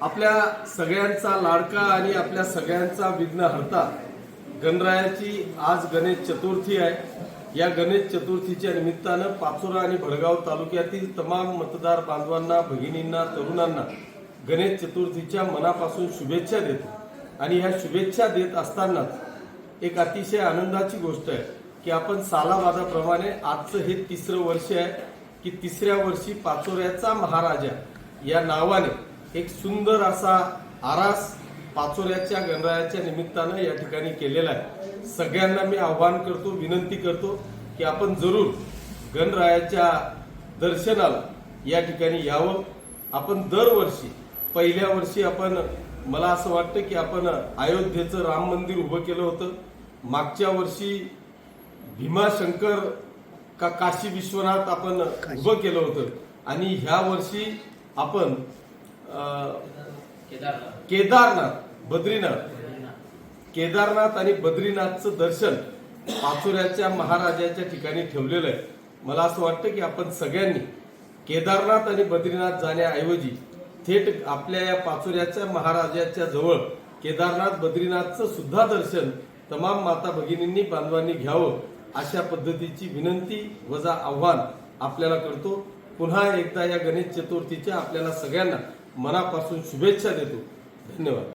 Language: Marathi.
आपल्या सगळ्यांचा लाडका आणि आपल्या सगळ्यांचा विघ्न हरता गणरायाची आज गणेश चतुर्थी आहे. या गणेश चतुर्थीच्या निमित्तानं पाचोरा आणि भडगाव तालुक्यातील तमाम मतदार बांधवांना भगिनींना तरुणांना गणेश चतुर्थीच्या मनापासून शुभेच्छा देतो. आणि ह्या शुभेच्छा देत असतानाच एक अतिशय आनंदाची गोष्ट आहे की आपण सालावादाप्रमाणे आजचं हे तिसरं वर्ष आहे की तिसऱ्या वर्षी पाचोऱ्याचा महाराजा या नावाने एक सुंदर असा आरास पाचोऱ्याच्या गणरायाच्या निमित्तानं या ठिकाणी केलेला आहे. सगळ्यांना मी आव्हान करतो विनंती करतो की आपण जरूर गणरायाच्या दर्शनाला या ठिकाणी यावं. आपण दरवर्षी पहिल्या वर्षी आपण मला असं वाटतं की आपण अयोध्येचं राम मंदिर उभं केलं होतं. मागच्या वर्षी भीमाशंकर का काशी विश्वनाथ आपण उभं केलं होतं. आणि ह्या वर्षी आपण केदारनाथ. बद्रीनाथ. केदारनाथ आणि बद्रीनाथचं दर्शन पाचोऱ्याच्या महाराजाच्या ठिकाणी ठेवलेलं आहे. मला असं वाटतं की आपण सगळ्यांनी केदारनाथ आणि बद्रीनाथ जाण्याऐवजी थेट आपल्या या पाचोऱ्याच्या महाराजाच्या जवळ केदारनाथ बद्रीनाथचं सुद्धा दर्शन तमाम माता भगिनींनी बांधवांनी घ्यावं अशा पद्धतीची विनंती वजा आव्हान आपल्याला करतो. पुन्हा एकदा या गणेश चतुर्थीच्या आपल्याला सगळ्यांना मनापासून शुभेच्छा देतो. धन्यवाद.